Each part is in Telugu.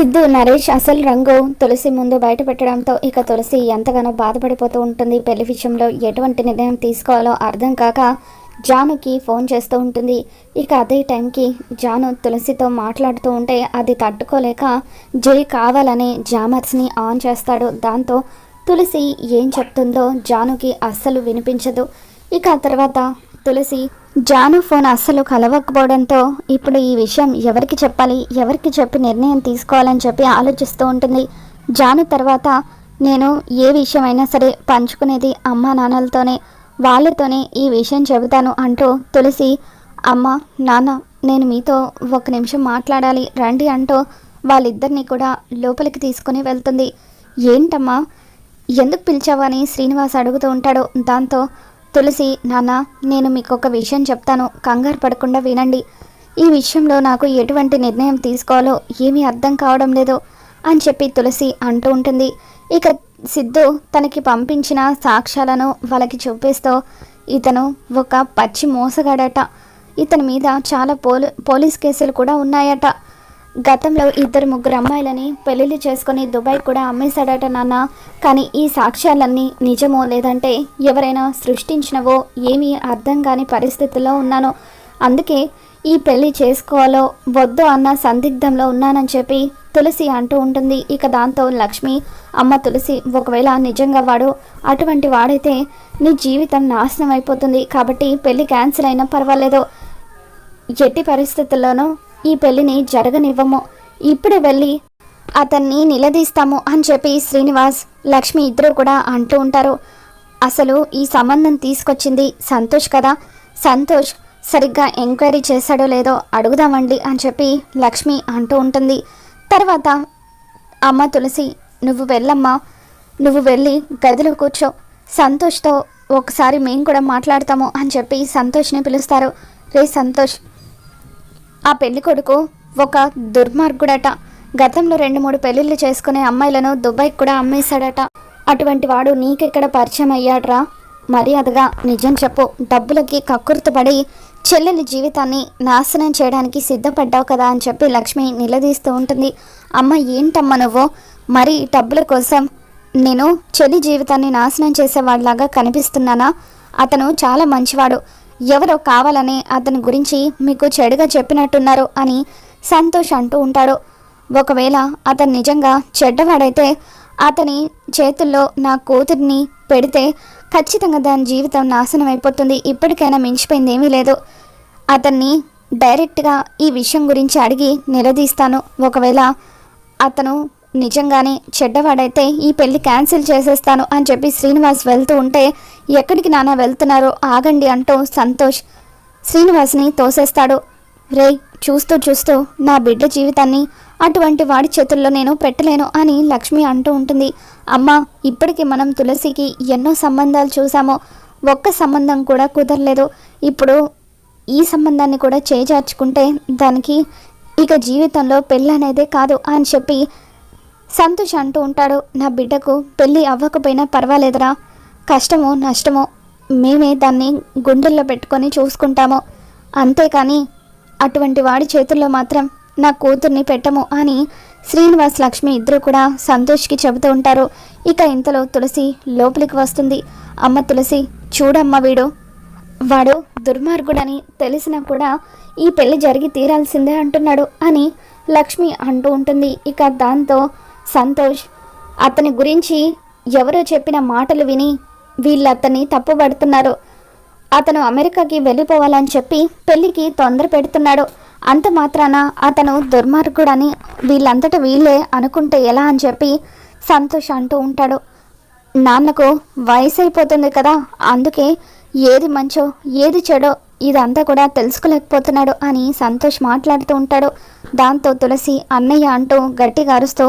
సిద్ధు నరేష్ అసలు రంగు తులసి ముందు బయట పెట్టడంతో ఇక తులసి ఎంతగానో బాధపడిపోతూ ఉంటుంది. పెళ్ళి విషయంలో ఎటువంటి నిర్ణయం తీసుకోవాలో అర్థం కాక జానుకి ఫోన్ చేస్తూ ఉంటుంది. ఇక అదే టైంకి జాను తులసితో మాట్లాడుతూ ఉంటే అది తట్టుకోలేక జై కావాలని జామర్స్ని ఆన్ చేస్తాడు. దాంతో తులసి ఏం చెప్తుందో జానుకి అస్సలు వినిపించదు. ఇక తర్వాత తులసి జాను ఫోన్ అస్సలు కలవకపోవడంతో ఇప్పుడు ఈ విషయం ఎవరికి చెప్పాలి ఎవరికి చెప్పి నిర్ణయం తీసుకోవాలని చెప్పి ఆలోచిస్తూ ఉంటుంది. జాను తర్వాత నేను ఏ విషయమైనా సరే పంచుకునేది అమ్మా నాన్నలతోనే వాళ్ళతోనే ఈ విషయం చెబుతాను అంటూ తులసి అమ్మ నాన్న నేను మీతో ఒక నిమిషం మాట్లాడాలి రండి అంటూ వాళ్ళిద్దరిని కూడా లోపలికి తీసుకుని వెళ్తుంది. ఏంటమ్మా? ఎందుకు పిలిచావని శ్రీనివాస్ అడుగుతూ ఉంటాడు. దాంతో తులసి నాన్న నేను మీకు ఒక విషయం చెప్తాను. కంగారు పడకుండా వినండి. ఈ విషయంలో నాకు ఎటువంటి నిర్ణయం తీసుకోవాలో ఏమీ అర్థం కావడం లేదు అని చెప్పి తులసి అంటూ ఉంటుంది. ఇక సిద్ధు తనకి పంపించిన సాక్ష్యాలను వాళ్ళకి చూపిస్తూ ఇతను ఒక పచ్చి మోసగాడట. ఇతని మీద చాలా పోలీ పోలీస్ కేసులు కూడా ఉన్నాయట. గతంలో ఇద్దరు ముగ్గురు అమ్మాయిలని పెళ్ళిళ్ళు చేసుకొని దుబాయ్ కూడా అమ్మేశాడట నాన్న. కానీ ఈ సాక్ష్యాలన్నీ నిజమో లేదంటే ఎవరైనా సృష్టించినవో ఏమీ అర్థం కాని పరిస్థితుల్లో ఉన్నాను. అందుకే ఈ పెళ్ళి చేసుకోవాలో వద్దు అన్న సందిగ్ధంలో ఉన్నానని చెప్పి తులసి అంటూ ఉంటుంది. ఇక దాంతో లక్ష్మి అమ్మ తులసి ఒకవేళ నిజంగా వాడు అటువంటి వాడైతే నీ జీవితం నాశనం అయిపోతుంది. కాబట్టి పెళ్ళి క్యాన్సిల్ అయినా పర్వాలేదు. ఎట్టి పరిస్థితుల్లోనూ ఈ పెళ్ళిని జరగనివ్వము. ఇప్పుడే వెళ్ళి అతన్ని నిలదీస్తాము అని చెప్పి శ్రీనివాస్ లక్ష్మి ఇద్దరు కూడా అంటూ ఉంటారు. అసలు ఈ సంబంధం తీసుకొచ్చింది సంతోష్ కదా? సంతోష్ సరిగ్గా ఎంక్వైరీ చేశాడో లేదో అడుగుదామండి అని చెప్పి లక్ష్మి అంటూ ఉంటుంది. తర్వాత అమ్మ తులసి నువ్వు వెళ్ళమ్మా. నువ్వు వెళ్ళి గదిలో కూర్చో. సంతోష్తో ఒకసారి మేము కూడా మాట్లాడతాము అని చెప్పి సంతోష్ని పిలుస్తారు. రే సంతోష్ ఆ పెళ్ళి కొడుకు ఒక దుర్మార్గుడట. గతంలో రెండు మూడు పెళ్ళిళ్ళు చేసుకునే అమ్మాయిలను దుబాయ్కి కూడా అమ్మేశాడట. అటువంటి వాడు నీకెక్కడ పరిచయం అయ్యాడ్రా? మర్యాదగా నిజం చెప్పు. డబ్బులకి కక్కుర్తుపడి చెల్లెలి జీవితాన్ని నాశనం చేయడానికి సిద్ధపడ్డావు కదా అని చెప్పి లక్ష్మి నిలదీస్తూ ఉంటుంది. అమ్మ ఏంటమ్మా నువ్వు? మరి డబ్బుల కోసం నేను చెల్లి జీవితాన్ని నాశనం చేసేవాడిలాగా కనిపిస్తున్నానా? అతను చాలా మంచివాడు. ఎవరో కావాలని అతని గురించి మీకు చెడుగా చెప్పినట్టున్నారు అని సంతోష్ అంటూ ఉంటాడు. ఒకవేళ అతను నిజంగా చెడ్డవాడైతే అతని చేతుల్లో నా కూతుర్ని పెడితే ఖచ్చితంగా దాని జీవితం నాశనం అయిపోతుంది. ఇప్పటికైనా మించిపోయింది ఏమీ లేదు. అతన్ని డైరెక్ట్గా ఈ విషయం గురించి అడిగి నిలదీస్తాను. ఒకవేళ అతను నిజంగానే చెడ్డవాడైతే ఈ పెళ్ళి క్యాన్సిల్ చేసేస్తాను అని చెప్పి శ్రీనివాస్ వెళ్తూ ఉంటే ఎక్కడికి నాన్న వెళ్తున్నారో ఆగండి అంటూ సంతోష్ శ్రీనివాస్ని తోసేస్తాడు. రేయ్ చూస్తూ చూస్తూ నా బిడ్డ జీవితాన్ని అటువంటి వాడి చేతుల్లో నేను పెట్టలేను అని లక్ష్మి అంటూ ఉంటుంది. అమ్మ ఇప్పటికి మనం తులసికి ఎన్నో సంబంధాలు చూసామో ఒక్క సంబంధం కూడా కుదరలేదు. ఇప్పుడు ఈ సంబంధాన్ని కూడా చేజార్చుకుంటే దానికి ఇక జీవితంలో పెళ్ళనేదే కాదు అని చెప్పి సంతోష్ అంటూ ఉంటాడు నా బిడ్డకు పెళ్ళి అవ్వకపోయినా పర్వాలేదురా. కష్టమో నష్టమో మేమే దాన్ని గుండెల్లో పెట్టుకొని చూసుకుంటాము. అంతేకాని అటువంటి వాడి చేతుల్లో మాత్రం నా కూతుర్ని పెట్టము అని శ్రీనివాస్ లక్ష్మి ఇద్దరు కూడా సంతోష్కి చెబుతూ ఉంటారు. ఇక ఇంతలో తులసి లోపలికి వస్తుంది. అమ్మ తులసి చూడమ్మ వీడు. వాడు దుర్మార్గుడని తెలిసినా కూడా ఈ పెళ్ళి జరిగి తీరాల్సిందే అంటున్నాడు అని లక్ష్మి అంటూ ఉంటుంది. ఇక దాంతో సంతోష్ అతని గురించి ఎవరో చెప్పిన మాటలు విని వీళ్ళు అతన్ని తప్పుపడుతున్నారు అతను అమెరికాకి వెళ్ళిపోవాలని చెప్పి పెళ్ళికి తొందర పెడుతున్నాడు. అంత మాత్రాన అతను దుర్మార్గుడని వీళ్ళంతట వీళ్ళే అనుకుంటే ఎలా అని చెప్పి సంతోష్ అంటూ ఉంటాడు. నాన్నకు వయసు అయిపోతుంది కదా అందుకే ఏది మంచో ఏది చెడో ఇదంతా కూడా తెలుసుకోలేకపోతున్నాడు అని సంతోష్ మాట్లాడుతూ ఉంటాడు. దాంతో తులసి అన్నయ్య అంటూ గట్టిగా అరుస్తూ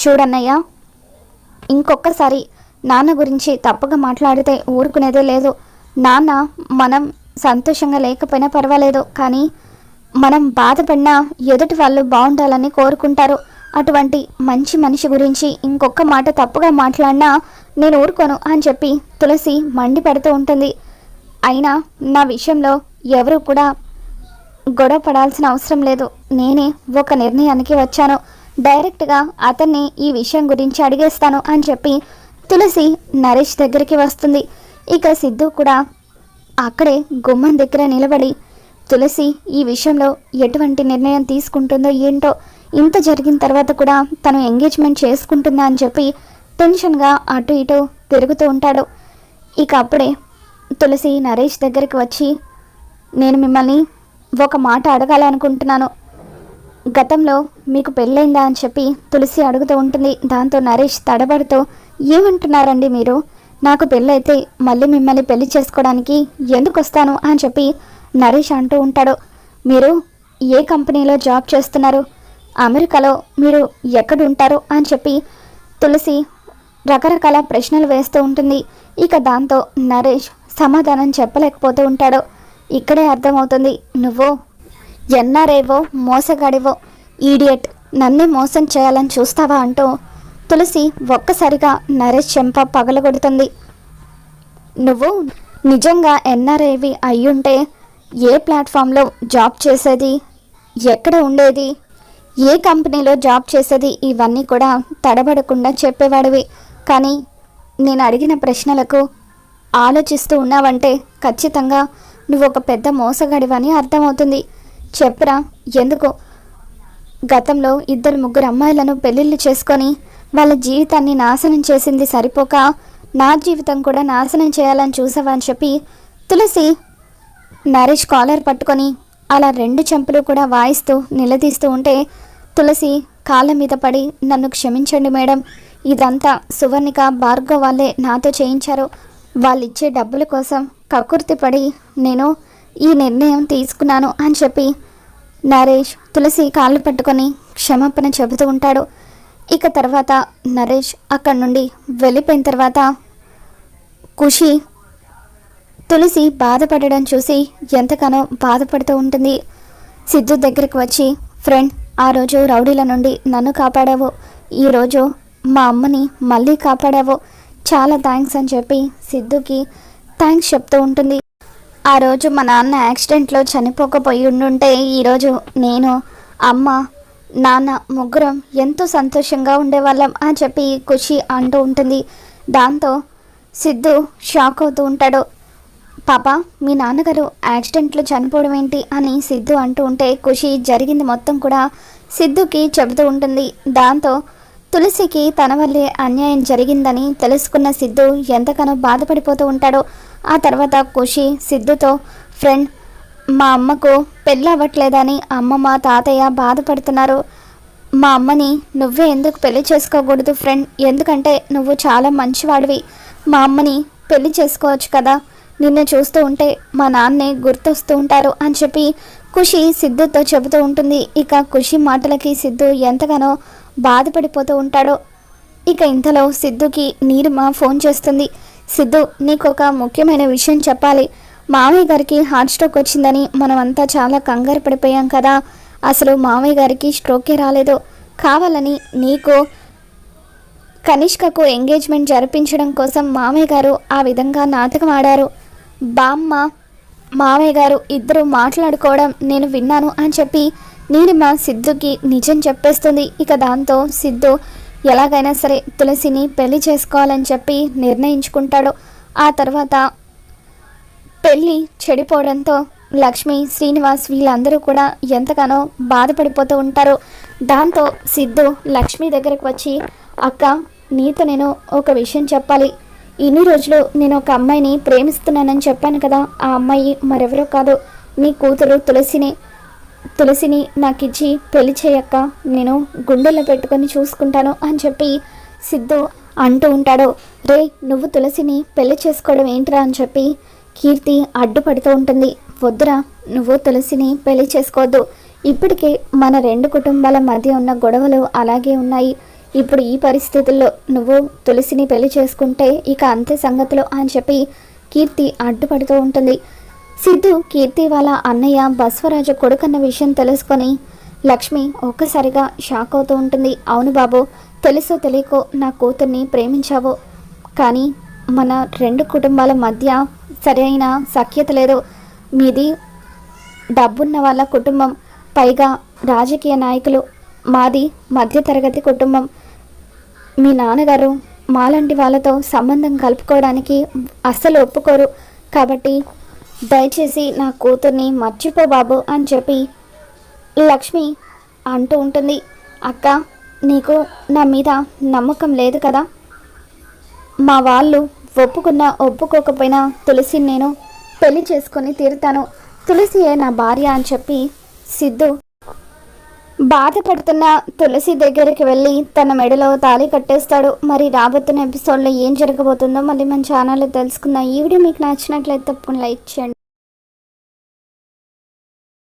చూడన్నయ్య ఇంకొకసారి నాన్న గురించి తప్పుగా మాట్లాడితే ఊరుకునేదే లేదు. నాన్న మనం సంతోషంగా లేకపోయినా పర్వాలేదు కానీ మనం బాధపడినా ఎదుటి వాళ్ళు బాగుండాలని కోరుకుంటారు. అటువంటి మంచి మనిషి గురించి ఇంకొక మాట తప్పుగా మాట్లాడినా నేను ఊరుకోను అని చెప్పి తులసి మండిపడుతూ ఉంటుంది. అయినా నా విషయంలో ఎవరు కూడా గొడవ పడాల్సిన అవసరం లేదు. నేనే ఒక నిర్ణయానికి వచ్చాను. డైరెక్ట్గా అతన్ని ఈ విషయం గురించి అడిగేస్తాను అని చెప్పి తులసి నరేష్ దగ్గరికి వస్తుంది. ఇక సిద్ధు కూడా అక్కడే గుమ్మం దగ్గర నిలబడి తులసి ఈ విషయంలో ఎటువంటి నిర్ణయం తీసుకుంటుందో ఏంటో ఇంత జరిగిన తర్వాత కూడా తను ఎంగేజ్మెంట్ చేసుకుంటుందా అని చెప్పి టెన్షన్గా అటు ఇటు తిరుగుతూ ఉంటాడు. ఇక అప్పుడే తులసి నరేష్ దగ్గరికి వచ్చి నేను మిమ్మల్ని ఒక మాట అడగాలనుకుంటున్నాను. గతంలో మీకు పెళ్ళైందా అని చెప్పి తులసి అడుగుతూ ఉంటుంది. దాంతో నరేష్ తడబడుతూ ఏమంటున్నారండి మీరు? నాకు పెళ్ళైతే మళ్ళీ మిమ్మల్ని పెళ్ళి చేసుకోవడానికి ఎందుకు వస్తాను? అని చెప్పి నరేష్ అంటూ ఉంటాడు. మీరు ఏ కంపెనీలో జాబ్ చేస్తున్నారు? అమెరికాలో మీరు ఎక్కడ ఉంటారు అని చెప్పి తులసి రకరకాల ప్రశ్నలు వేస్తూ ఉంటుంది. ఇక దాంతో నరేష్ సమాధానం చెప్పలేకపోతూ ఉంటాడు. ఇక్కడే అర్థమవుతుంది. నువ్వు ఎన్నారేవో మోసగాడివో ఈడియట్ నన్నే మోసం చేయాలని చూస్తావా అంటూ తులసి ఒక్కసారిగా నరేష్ చెంప పగలగొడుతుంది. నువ్వు నిజంగా ఎన్ఆర్ఐవి అయ్యుంటే ఏ ప్లాట్ఫామ్లో జాబ్ చేసేది ఎక్కడ ఉండేది ఏ కంపెనీలో జాబ్ చేసేది ఇవన్నీ కూడా తడబడకుండా చెప్పేవాడివి. కానీ నేను అడిగిన ప్రశ్నలకు ఆలోచిస్తూ ఉన్నావంటే ఖచ్చితంగా నువ్వు ఒక పెద్ద మోసగాడివని అర్థమవుతుంది. చెప్పరా? ఎందుకు? గతంలో ఇద్దరు ముగ్గురు అమ్మాయిలను పెళ్ళిళ్ళు చేసుకొని వాళ్ళ జీవితాన్ని నాశనం చేసింది సరిపోక నా జీవితం కూడా నాశనం చేయాలని చూసావా అని చెప్పి తులసి నరేష్ కాలర్ పట్టుకొని అలా రెండు చెంపులు కూడా వాయిస్తూ నిలదీస్తూ ఉంటే తులసి కాళ్ళ మీద పడి నన్ను క్షమించండి మేడం. ఇదంతా సువర్ణిక భార్గవ్ వాళ్ళే నాతో చేయించారు. వాళ్ళిచ్చే డబ్బుల కోసం కకుర్తి పడి నేను ఈ నిర్ణయం తీసుకున్నాను అని చెప్పి నరేష్ తులసి కాళ్ళు పట్టుకొని క్షమాపణ చెబుతూ ఉంటాడు. ఇక తర్వాత నరేష్ అక్కడి నుండి వెళ్ళిపోయిన తర్వాత ఖుషి తులసి బాధపడడం చూసి ఎంతగానో బాధపడుతూ ఉంటుంది. సిద్ధు దగ్గరికి వచ్చి ఫ్రెండ్ ఆ రోజు రౌడీల నుండి నన్ను కాపాడావు. ఈరోజు మా అమ్మని మళ్ళీ కాపాడావు. చాలా థ్యాంక్స్ అని చెప్పి సిద్ధుకి థ్యాంక్స్ చెప్తూ ఉంటుంది. ఆ రోజు మా నాన్న యాక్సిడెంట్లో చనిపోకపోయి ఉండుంటే ఈరోజు నేను అమ్మ నాన్న ముగ్గురం ఎంతో సంతోషంగా ఉండేవాళ్ళం అని చెప్పి ఖుషి అంటూ ఉంటుంది. దాంతో సిద్ధు షాక్ అవుతూ ఉంటాడు. పాప మీ నాన్నగారు యాక్సిడెంట్లో చనిపోవడం ఏంటి? అని సిద్ధు అంటూ ఉంటే ఖుషి జరిగింది మొత్తం కూడా సిద్ధుకి చెబుతూ ఉంటుంది. దాంతో తులసికి తన వల్లే అన్యాయం జరిగిందని తెలుసుకున్న సిద్ధు ఎంతగానో బాధపడిపోతూ ఉంటాడో. ఆ తర్వాత ఖుషి సిద్ధుతో ఫ్రెండ్ మా అమ్మకు పెళ్ళి అవ్వట్లేదని అమ్మ మా తాతయ్య బాధపడుతున్నారు. మా అమ్మని నువ్వే ఎందుకు పెళ్ళి చేసుకోకూడదు ఫ్రెండ్? ఎందుకంటే నువ్వు చాలా మంచివాడివి. మా అమ్మని పెళ్ళి చేసుకోవచ్చు కదా. నిన్ను చూస్తూ ఉంటే మా నాన్నే గుర్తొస్తూ ఉంటారు అని చెప్పి ఖుషి సిద్ధుతో చెబుతూ ఉంటుంది. ఇక ఖుషి మాటలకి సిద్ధు ఎంతగానో బాధపడిపోతూ ఉంటాడో? ఇక ఇంతలో సిద్ధుకి నీరుమ ఫోన్ చేస్తుంది. సిద్ధు నీకు ఒక ముఖ్యమైన విషయం చెప్పాలి. మామయ్య గారికి హార్ట్ స్ట్రోక్ వచ్చిందని మనం అంతా చాలా కంగారు పడిపోయాం కదా. అసలు మామయ్య గారికి స్ట్రోకే రాలేదు. కావాలని నీకు కనిష్కకు ఎంగేజ్మెంట్ జరిపించడం కోసం మామయ్య గారు ఆ విధంగా నాటకం ఆడారు. బామ్మ మామయ్య గారు ఇద్దరు మాట్లాడుకోవడం నేను విన్నాను అని చెప్పి నీలిమ సిద్ధుకి నిజం చెప్పేస్తుంది. ఇక దాంతో సిద్ధు ఎలాగైనా సరే తులసిని పెళ్ళి చేసుకోవాలని చెప్పి నిర్ణయించుకుంటాడు. ఆ తర్వాత పెళ్ళి చెడిపోవడంతో లక్ష్మి శ్రీనివాస్ వీళ్ళందరూ కూడా ఎంతగానో బాధపడిపోతూ ఉంటారు. దాంతో సిద్ధు లక్ష్మి దగ్గరకు వచ్చి అక్క నీతో నేను ఒక విషయం చెప్పాలి. ఇన్ని రోజులు నేను ఒక అమ్మాయిని ప్రేమిస్తున్నానని చెప్పాను కదా. ఆ అమ్మాయి మరెవరో కాదు. నీ కూతురు తులసిని. తులసిని నాకిచ్చి పెళ్ళి చేయక్క నేను గుండెల్లో పెట్టుకొని చూసుకుంటాను అని చెప్పి సిద్ధు అంటూ ఉంటాడు. రే నువ్వు తులసిని పెళ్ళి చేసుకోవడం ఏంట్రా అని చెప్పి కీర్తి అడ్డుపడుతూ ఉంటుంది. వద్దురా నువ్వు తులసిని పెళ్ళి చేసుకోవద్దు. ఇప్పటికే మన రెండు కుటుంబాల మధ్య ఉన్న గొడవలు అలాగే ఉన్నాయి. ఇప్పుడు ఈ పరిస్థితుల్లో నువ్వు తులసిని పెళ్ళి చేసుకుంటే ఇక అంతే సంగతులు అని చెప్పి కీర్తి అడ్డుపడుతూ ఉంటుంది. సిద్ధు కీర్తి వాళ్ళ అన్నయ్య బస్వరాజు కొడుకన్న విషయం తెలుసుకొని లక్ష్మి ఒక్కసారిగా షాక్ అవుతూ ఉంటుంది. అవును బాబు తెలుసో తెలియకో నా కూతుర్ని ప్రేమించావు. కానీ మన రెండు కుటుంబాల మధ్య సరైన సఖ్యత లేదు. మీది డబ్బున్న వాళ్ళ కుటుంబం పైగా రాజకీయ నాయకులు. మాది మధ్యతరగతి కుటుంబం. మీ నాన్నగారు మాలాంటి వాళ్ళతో సంబంధం కలుపుకోవడానికి అస్సలు ఒప్పుకోరు. కాబట్టి దయచేసి నా కూతుర్ని మర్చిపో బాబు అని చెప్పి లక్ష్మి అంటూ ఉంటుంది. అక్క నీకు నా మీద నమ్మకం లేదు కదా? మా వాళ్ళు ఒప్పుకున్నా ఒప్పుకోకపోయినా తులసిని నేను పెళ్ళి చేసుకొని తీరుతాను. తులసియే నా భార్య అని చెప్పి సిద్ధు బాధపడుతున్న తులసి దగ్గరికి వెళ్ళి తన మెడలో తాళి కట్టేస్తాడు. మరి రాబోతున్న ఎపిసోడ్లో ఏం జరగబోతుందో మళ్ళీ మన ఛానల్లో తెలుసుకుందాం. ఈ వీడియో మీకు నచ్చినట్లయితే తప్పకుండా లైక్ చేయండి.